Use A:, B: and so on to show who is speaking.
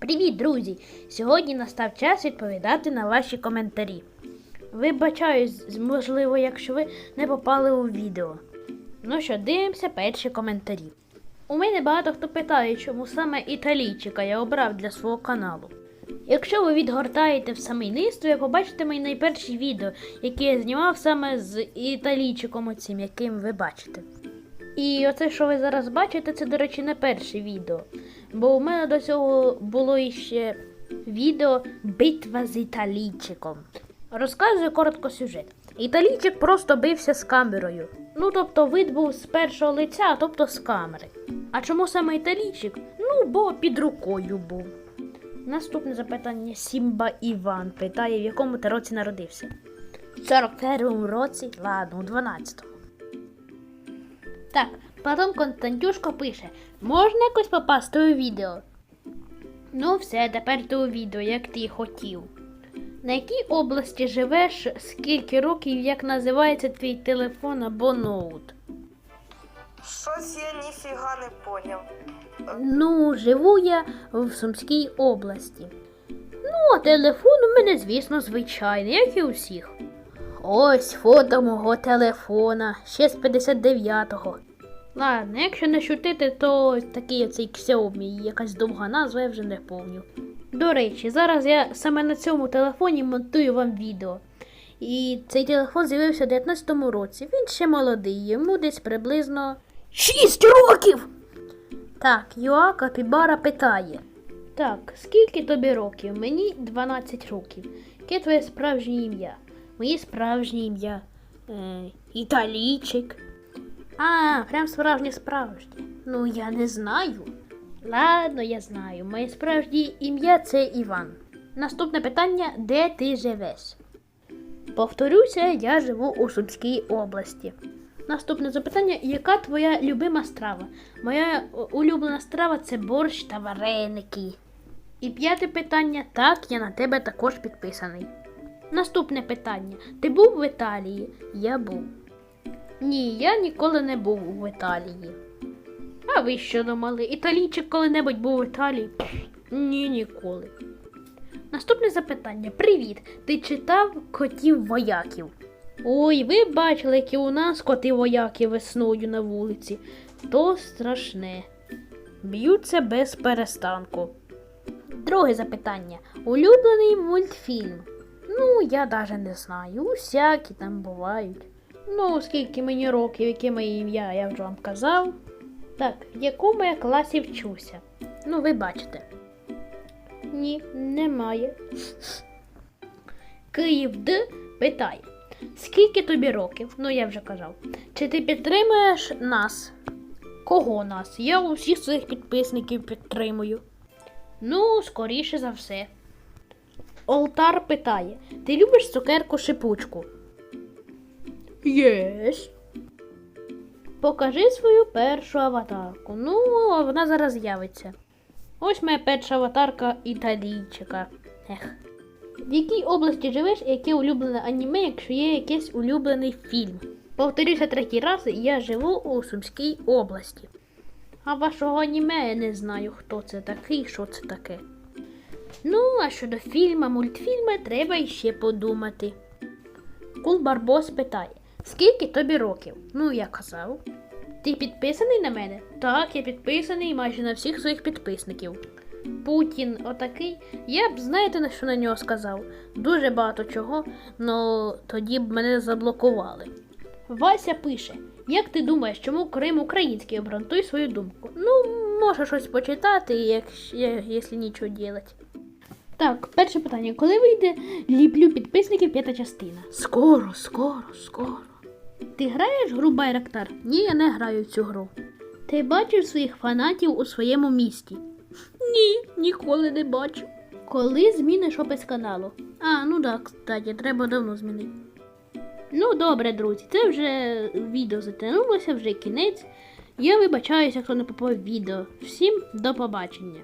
A: Привіт, друзі! Сьогодні настав час відповідати на ваші коментарі. Вибачаюсь, можливо, якщо ви не попали у відео. Ну що, дивимося перші коментарі. У мене багато хто питає, чому саме італійчика я обрав для свого каналу. Якщо ви відгортаєте в самий низ, то ви побачите мої найперші відео, які я знімав саме з італійчиком оцім, яким ви бачите. І оце, що ви зараз бачите, це, до речі, не перше відео. Бо у мене до цього було іще відео Битва з італійчиком. Розказую коротко сюжет. Італійчик просто бився з камерою. Ну, тобто вид був з першого лиця, тобто з камери. А чому саме італійчик? Ну, бо під рукою був. Наступне запитання Сімба Іван питає, в якому ти році народився. В 41-му році, ладно, у 12-му. Так, потім Константюшко пише: можна якось попасти у відео? Ну, все, тепер ти у відео, як ти хотів. На якій області живеш, скільки років, як називається твій телефон або ноут?
B: Щось я ніфіга не поняв.
A: Ну, живу я в Сумській області. Ну, а телефон у мене, звісно, звичайний, як і у всіх. Ось фото мого телефона, ще з 59-го. Ладно, якщо не шутити, то такий оцей Xiaomi, якась довга назва, я вже не помню. До речі, зараз я саме на цьому телефоні монтую вам відео. І цей телефон з'явився у 19-му році. Він ще молодий, йому десь приблизно 6 років! Так, Юа Капібара питає. Так, скільки тобі років? Мені 12 років. Яке твоє справжнє ім'я? Моє справжнє ім'я. Е, Італійчик. А, прям справжнє справжнє. Ну, я не знаю. Ладно, я знаю. Моє справжнє ім'я це Іван. Наступне питання: де ти живеш? Повторюся, я живу у Сумській області. Наступне запитання: яка твоя любима страва? Моя улюблена страва це борщ та вареники. І п'яте питання: так, я на тебе також підписаний. Наступне питання: ти був в Італії? Я був. Ні, я ніколи не був в Італії. А ви що думали? Італійчик коли-небудь був в Італії? Ні, ніколи. Наступне запитання: Привіт! Ти читав котів вояків? Ой, ви бачили, які у нас коти вояки весною на вулиці. То страшне. Б'ються без перестанку. Друге запитання. Улюблений мультфільм. Ну, я даже не знаю. Усякі там бувають. Ну, скільки мені років, яке моє ім'я, я вже вам казав. Так, в якому я класі вчуся? Ну, ви бачите. Ні, немає. Київ Д питає. Скільки тобі років? Ну, я вже казав. Чи ти підтримуєш нас? Кого нас? Я усіх своїх підписників підтримую. Ну, скоріше за все. Олтар питає: Ти любиш цукерку шипучку? Єс. Покажи свою першу аватарку. Ну, вона зараз з'явиться. Ось моя перша аватарка італійчика. Ех. В якій області живеш і яке улюблене аніме, якщо є якийсь улюблений фільм? Повторюся третій раз, я живу у Сумській області. А вашого аніме я не знаю, хто це такий, що це таке. Ну, а щодо фільма, мультфільми, треба іще подумати. Кул Барбос питає: Скільки тобі років? Ну, я казав. Ти підписаний на мене? Так, я підписаний майже на всіх своїх підписників. Путін отакий. Я б знаєте, на що на нього сказав? Дуже багато чого, але тоді б мене заблокували. Вася пише: Як ти думаєш, чому Крим український? Обґрунтуй свою думку. Ну, може щось почитати, якщо, нічого ділать. Так, перше питання. Коли вийде ліплю підписників п'ята частина? Скоро, скоро, скоро. Ти граєш гру Байрактар? Ні, я не граю в цю гру. Ти бачив своїх фанатів у своєму місті? Ні, ніколи не бачив. Коли зміниш опис каналу? А, ну так, кстати, треба давно змінити. Ну, добре, друзі, це вже відео затягнулося, вже кінець. Я вибачаюся, хто не попав відео. Всім до побачення.